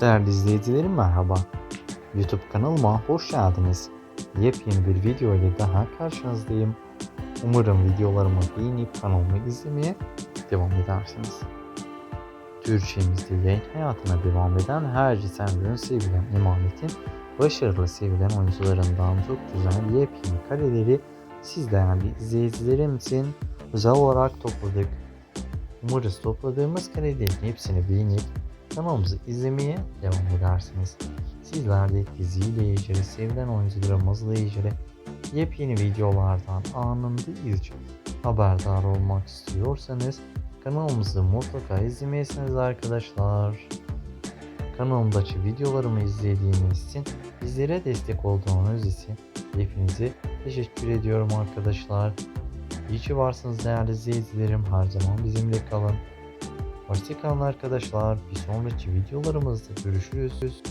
Değerli izleyicilerim merhaba. YouTube kanalıma hoş geldiniz. Yepyeni bir video ile daha karşınızdayım. Umarım videolarımı beğenip kanalımı izlemeye devam edersiniz. Türkçemizde yayın hayatına devam eden her sevilen sevilen emanetin başarılı sevilen oyuncularından çok güzel yepyeni kareleri siz değerli izleyicilerim için özel olarak topladık. Umarız topladığımız karelerin hepsini beğenip kanalımızı izlemeye devam edersiniz. Sizler de diziyle ilgili, sevilen oyuncularımızla ilgili yepyeni videolardan anında izleyip haberdar olmak istiyorsanız kanalımızı mutlaka izlemeyesiniz arkadaşlar. Kanalımdaki videolarımı izlediğiniz için bizlere destek olduğunuz için hepinize teşekkür ediyorum arkadaşlar. İyi ki varsınız değerli izleyicilerim. Her zaman bizimle kalın. Hoşçakalın arkadaşlar. Bir sonraki videolarımızda görüşürüz.